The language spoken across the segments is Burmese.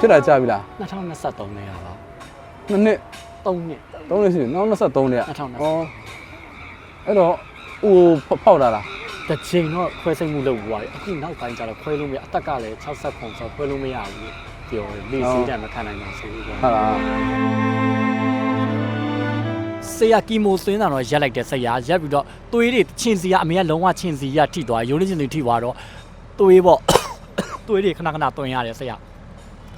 ဖြစ်တာကြာပြီလား2023နဲ့ရပါနှစ်နှစ်3နှစ်သုံးနှစ်ရှိပြီနောက်23နှစ်2023ဩအဲ့တော့ဦးဖောက်တာလားတစ်ချိန်တော့ခွဲစိတ်မှုလုပ်သွားတယ်အခုနောက်ပိုင်းကျတော့ခွဲလို့မရအသက်ကလည်း60ခုဆိုတော့ခွဲလို့မရဘူးပြောတယ်လေစီးတယ်မခံနိုင်တော့ဆိုပြီးတော့ဟုတ်လားဆေးရကီမိုဆွင်းတာတော့ရက်လိုက်တယ်ဆေးရရက်ပြီးတော့သွေးတွေချင်းစီကအမေကလုံးဝချင်းစီရထိသွားရုံးလေးချင်းတွေထိသွားတော့သွေးပေါ့သွေးတွေခဏခဏတွင်ရတယ်ဆေးရ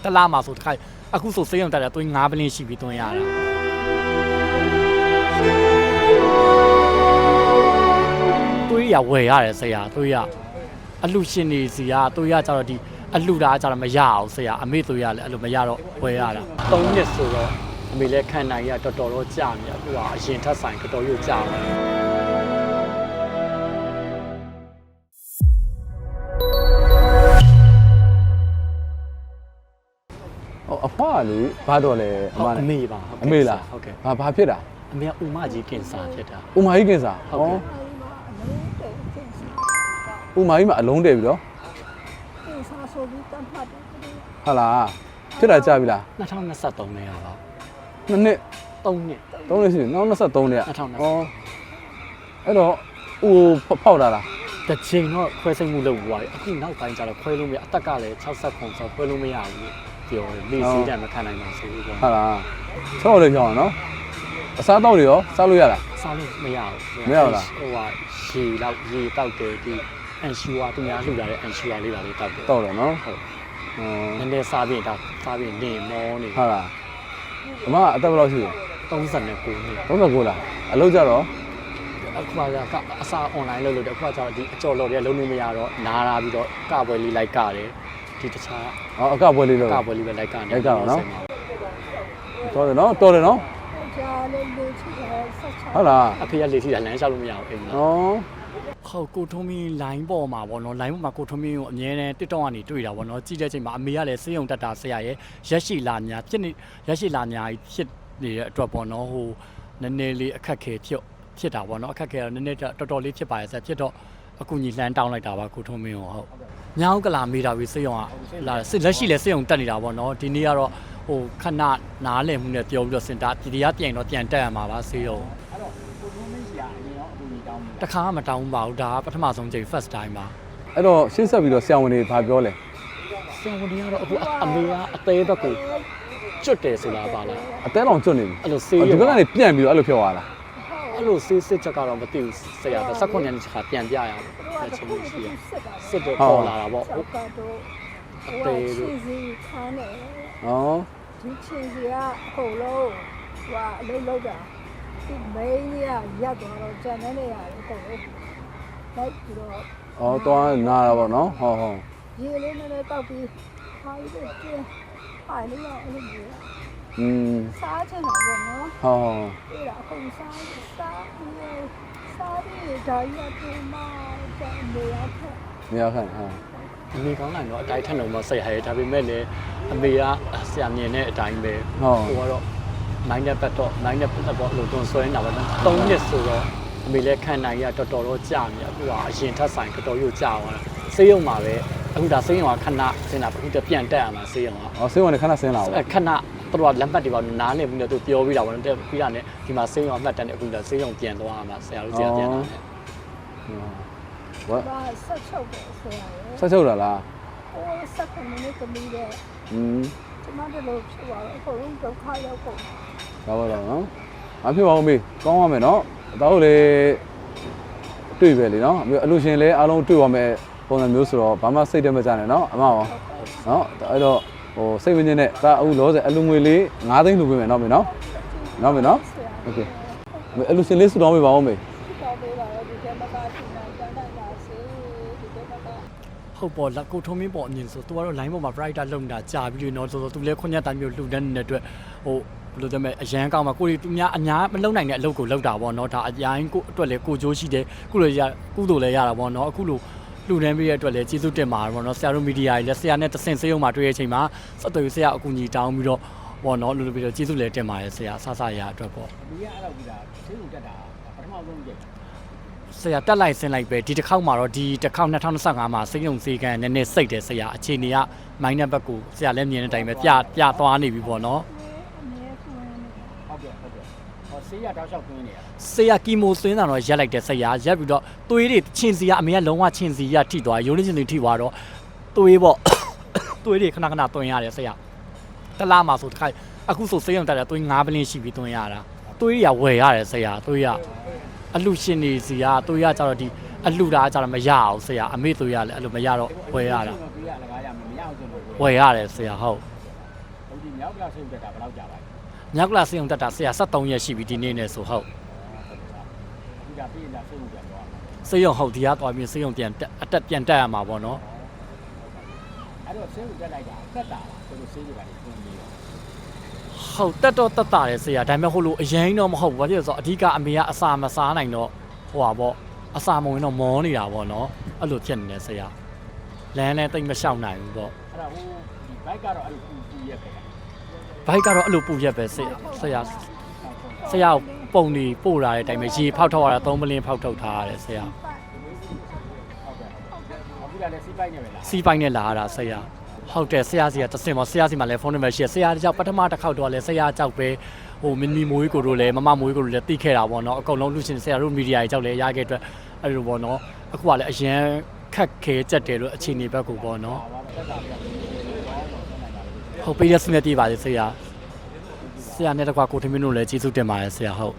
တလားမှာဆိုတစ်ခါအခုဆိုဆေးရုံတက်တယ်သွေး9ပလင်းရှိပြီးတွင်ရတာသွေးရဝယ်ရတယ်ဆေးရသွေးရအလူရှင်နေစီကသွေးရကြတော့ဒီအလူတာကြတော့မရအောင်ဆေးရအမေသွေးရလည်းအဲ့လိုမရတော့ဝယ်ရတာ3နှစ်ဆိုတော့အမေလည်းခံနိုင်ရတော်တော်တော့ကြာနေအခုကအရင်ထက်ဆိုင်တော်တော်ရွကြာတယ် အဖွားကလေဘာတော့လဲအမဟုတ်အနဲ့မေပါဟုတ်ကဲ့အမေလားဟုတ်ကဲ့ဘာဘာဖြစ်တာအမေကဥမကြီးကင်ဆာဖြစ်တာဥမာကြီးကင်စာဟုတ်ကဲ့ဩဥမာကြီးမှာအလုံးတည့်ပြီတော့ဒီစားဆိုပြီးတတ်မှတ်တယ်ဟုတ်လားဖြစ်တာကြာပြီလား2023နဲ့ရပါနှစ်နှစ်3နှစ်သုံးနှစ်ရှိပြီနောက်23နှစ်2023ဩအဲ့တော့ဦးဖောက်တာလားတစ်ချိန်တော့ခွဲစိတ်မှုလုပ်သွားတယ်အခုနောက်ပိုင်းကျတော့ခွဲလို့မရအသက်ကလည်း60ခုဆိုတော့ခွဲလို့မရဘူး ပြောတယ်လေစီးတယ်မခံနိုင်တော့ဆိုပြီးတော့ဟုတ်လားချောက်လေးပြောင်းအောင်နော်အစားတော့တွေရောစားလို့ရလားစားလို့မရဘူးမရဘူးလားဟိုကရေတော့ရေတောက်တယ်ဒီအန်ရှူဝါသူများလှူလာတဲ့အန်ရှူဝါလေးပါလေးတောက်တယ်တော့တယ်နော်ဟုတ်ဟောနည်းနည်းစားပြီးတော့စားပြီးနေမောနေဟုတ်လားအမကအသက်ဘယ်လောက်ရှိလဲ39နှစ်39လားအလုပ်ကြတော့အခုကကအစား online လုပ်လို့တယ်အခုကကျတော့ဒီအကြော်လော်တွေကလုံးလို့မရတော့နားလာပြီးတော့ကပွဲလေးလိုက်ကတယ် ဒီတခြားဟောအကပွဲလေးလို့ကပွဲလေးပဲလိုက်ကနေလိုက်ကတော့နော်တော်တယ်နော်တော်တယ်နော်ကြားလေးလေးချစ်တယ်ဆက်ချဟုတ်လားအဖေကလေထီတာလမ်းလျှောက်လို့မရဘူးအိမ်မှာဩဟုတ်ကိုထုံးမင်း line ပေါ်မှာဗောနော် line ပေါ်မှာကိုထုံးမင်းကိုအမြဲတမ်း TikTok ကနေတွေ့တာဗောနော်ကြည့်တဲ့အချိန်မှာအမေကလည်းစေးုံတက်တာဆရာရဲ့ရက်ရှိလာညာဖြစ်နေရက်ရှိလာညာဖြစ်နေတဲ့အတွက်ဗောနော်ဟိုနည်းနည်းလေးအခက်ခဲဖြစ်ဖြစ်တာဗောနော်အခက်ခဲတော့နည်းနည်းတော်တော်လေးဖြစ်ပါရဲ့ဆက်ဖြစ်တော့ အခုညီလှမ်းတောင်းလိုက်တာပါကိုထုံးမင်းကိုဟုတ်ညောင်းကလာမေးတာပြီးစေးုံကလာစစ်လက်ရှိလည်းစေးုံတက်နေတာဗောနော်ဒီနေ့ကတော့ဟိုခဏနားလည်မှုနဲ့ပြောပြီးတော့စင်တာဒီတရားပြန်တော့ပြန်တက်ရမှာပါစေးုံတခါမှမတောင်းပါဘူးဒါကပထမဆုံးချိန် first time ပါအဲ့တော့ရှင်းဆက်ပြီးတော့ဆရာဝန်တွေဘာပြောလဲဆရာဝန်ကြီးကတော့အခုအမေကအသေးဘက်ကိုကျွတ်တယ်ဆိုတာပါလားအသေးတော်ကျွတ်နေပြီအဲ့လိုဆေးဒီရုံဘက်ကနေပြန့်ပြီးတော့အဲ့လိုပြောသွားတာ အဲ့လိုဆေးစစ်ချက်ကတော့မသိဘူးဆရာက16ညနေခါပြန်ပြရအောင်အဲ့ချိန်မျိုးရှိရစစ်တော့ပေါ်လာတာပေါ့ောဟုတ်ကတော့အသေးလို့ချီစီခန်းတယ်ဩဒီချီစီကအကုန်လုံးဟိုအလုပ်လုပ်တာဒီမိန်းကြီးကရက်သွားတော့ဂျန်တဲ့နေရာအကုန်လုံးလိုက်ပြီးတော့ဩသွားနာတာပေါ့နော်ဟောဟောရေလေးနည်းနည်းတောက်ပြီးခါပြီးတော့ကျင်းဖိုင်လေးရအဲ့လိုမျိုး อืมစားချင်တာပေါ့နော်ဟောအဲ့ဒါအခုစားစားပြီးစားပြီးဒါရတူမကျန်နေရဖက်နေရာခံဟာအမေကောင်းလိုက်တော့အတိုင်းထက်တော့မဆက်ရရဲဒါပေမဲ့လည်းအမေကဆရာမြင်တဲ့အတိုင်းပဲဟောဟိုကတော့မိုင်းနဲ့ပတ်တော့မိုင်းနဲ့ပတ်တော့အလိုတွန်းဆွဲနေတာပဲ3နှစ်ဆိုတော့အမေလည်းခံနိုင်ရတော်တော်တော့ကြာနေအခုကအရင်ထက်ဆိုင်တော်တော်ရွကြာသွားတာဆေးရုံမှာပဲ အခုဒါဆေးရုံကခဏစင်တာအခုတပြန်တက်ရမှာဆေးရုံကဩဆေးဝန်တွေခဏဆင်းလာအဲပေါ့ခဏသူတို့ကလက်မှတ်တွေပါနားလည်ပြီးတော့သူပြောပြီးတာပေါ့နော်တက်ပြီးတာနဲ့ဒီမှာဆေးရုံအမှတ်တမ်းနဲ့အခုလည်းဆေးရုံပြန်သွားရမှာဆရာတို့ဆရာပြန်လာတယ်ဝတ်ဒါဆက်ချုပ်ပဲဆရာရဲ့ဆက်ချုပ်လာလားဟိုဆက်ကမိနစ်ကမီးတဲ့อืมကျမတို့လို့ဖြစ်သွားတော့အကုန်လုံးဒုက္ခရောက်ကုန်ဒါပါတော့နော်မဖြစ်ပါဘူးမေကောင်းပါမယ်နော်အသားတို့လည်းတွေ့ပဲလေနော်အလူရှင်လည်းအားလုံးတွေ့ပါမယ် ပုံစံမျိုးဆိုတော့ဘာမှစိတ်တမကြနဲ့နော်အမရောနော်အဲ့တော့ဟိုစိတ်မငြင်းနဲ့ဒါအခုလောဆယ်အလူငွေလေး9သိန်းလူပေးမယ်နော်မေနော်နော်မေနော် ဆရာ โอเคအလူရှင်လေးစုတောင်းပေးပါဦးမေ တော်ပေးပါတော့ဒီကမကရှင်နာတန်းတန်းလာစေဒီကမက ဟုတ်ပေါ့လက်ကိုထုံးမင်းပေါ့အမြင်ဆိုသူကတော့ line ပေါ်မှာ brighter လုံတာကြာပြီးလို့နော်ဆိုတော့သူလည်းခွင့်ရတိုင်းမျိုးလှူဒန်းနေတဲ့အတွက်ဟိုဘယ်လိုသမဲအရန်ကောင်းမှာကိုရီသူများအများမလုံနိုင်တဲ့အလုပ်ကိုလုပ်တာပေါ့နော်ဒါအရင်ကိုအတွက်လည်းကိုကြိုးရှိတယ်ကုလိုရကုသိုလ်လည်းရတာပေါ့နော်အခုလို လူနှမ်းပေးရတဲ့အတွက်လည်းကျေးဇူးတင်ပါတယ်ပေါ့နော်ဆရာတို့မီဒီယာကြီးလည်းဆရာနဲ့တဆင့်စေးရုံမှာတွေ့ရတဲ့အချိန်မှာစက်တော်ဆရာအကူကြီးတောင်းပြီးတော့ပေါ့နော်လူလူပြီးတော့ကျေးဇူးလည်းတင်ပါတယ်ဆရာဆဆရအတွက်ပေါ့ဒီကအဲ့တော့ဒီလားဆေးရုံတက်တာပထမဆုံးကြိမ်လဆရာတက်လိုက်ဆင်းလိုက်ပဲဒီတစ်ခေါက်မှာတော့ဒီတစ်ခေါက်2025မှာစိတ်ယုံစေကန်းနည်းနည်းစိတ်တယ်ဆရာအခြေအနေကမိုင်းနံဘက်ကိုဆရာလည်းမြင်တဲ့အတိုင်းပဲပြပြသွားနေပြီပေါ့နော်အမြဲဆွမ်းနေဟုတ်ကဲ့ဟုတ်ကဲ့ဟော ဆေးရတောက်လျှောက်သွင်းနေရတာဆရာကီမိုသွင်းတာတော့ရက်လိုက်တယ်ဆရာရက်ပြီးတော့သွေးတွေချင်းစီကအမေကလုံးဝချင်းစီရထိသွားရုံးလေးချင်းစီထိသွားတော့သွေးပေါ့သွေးတွေခဏခဏသွင်းရတယ်ဆရာတစ်လားမှာဆိုတစ်ခါအခုဆိုစေးရုံတက်တယ်သွေး9ပလင်းရှိပြီးသွင်းရတာသွေးတွေကဝယ်ရတယ်ဆရာသွေးကအလူရှင်နေစီကသွေးကကြတော့ဒီအလူတာကကြတော့မရအောင်ဆရာအမေသွေးကလည်းအဲ့လိုမရတော့ဝယ်ရတာပြီးရလကားရမယ်မရအောင်ကျွန်တော်ဝယ်ရတယ်ဆရာဟုတ်ဟုတ်ဒီမြောက်ကလာဆေးတက်တာဘယ်လောက်ကြာပါလဲ ညောက်ကလာစေးရုံတက်တာဆရာ73ရက်ရှိပြီဒီနေ့နဲ့ဆိုဟုတ်ဒီကပြီးရင်ဆေးကိုပြန်တော့စေးရုံဟုတ်ဒီကသွားပြီးစေးရုံပြန်တက်အတက်ပြန်တက်ရမှာပေါ့နော်အဲ့တော့ဆေးကိုတက်လိုက်တာတက်တာဆိုလို့ဆေးတွေကလည်းသွင်းပြီးတော့ဟုတ်တက်တော့တက်တာတယ်ဆရာဒါပေမဲ့ဟိုလိုအရင်တော့မဟုတ်ဘူးဘာဖြစ်လို့လဲဆိုတော့အဓိကအမေကအစာမစားနိုင်တော့ဟိုပါပေါ့အစာမဝင်တော့မောနေတာပေါ့နော်အဲ့လိုဖြစ်နေတယ်ဆရာလမ်းလည်းတိတ်မလျှောက်နိုင်ဘူးပေါ့အဲ့ဒါဟိုဒီဘိုက်ကတော့အဲ့လိုပူပူရက်ပဲ ဘိုက်ကတော့အဲ့လိုပူရက်ပဲဆရာဆရာဆရာကိုပုံနေပို့လာတဲ့အတိုင်းပဲရေဖောက်ထုတ်ရတာသုံးပလင်းဖောက်ထုတ်ထားရတယ်ဆရာဟုတ်ကဲ့အခုကလည်းစီးပိုက်နေပဲလားစီးပိုင်းနဲ့လာရတာဆရာဟုတ်တယ်ဆရာစီကတစင်ပေါ့ဆရာစီမှာလည်းဖုန်းနံပါတ်ရှိတယ်ဆရာကြောက်ပထမတစ်ခေါက်တော့လည်းဆရာကြောက်ပဲဟိုမင်းမီမိုးကြီးကိုတို့လည်းမမမိုးကြီးကိုတို့လည်းသိခဲ့တာပေါ့နော်အကုန်လုံးလူရှင်ဆရာတို့မီဒီယာကြီးကြောက်လည်းရခဲ့အတွက်အဲ့လိုပေါ့နော်အခုကလည်းအရန်ခက်ခဲကြက်တယ်လို့အခြေအနေဘက်ကိုပေါ့နော် ဟာပါတက်တာပြီးတော့တော့နိုင်ပါလေဟုတ်ပေးရစနေတည်ပါလေဆရာဆရာနဲ့တကွာကိုထမင်းတို့လည်းကျေးဇူးတင်ပါတယ်ဆရာဟုတ်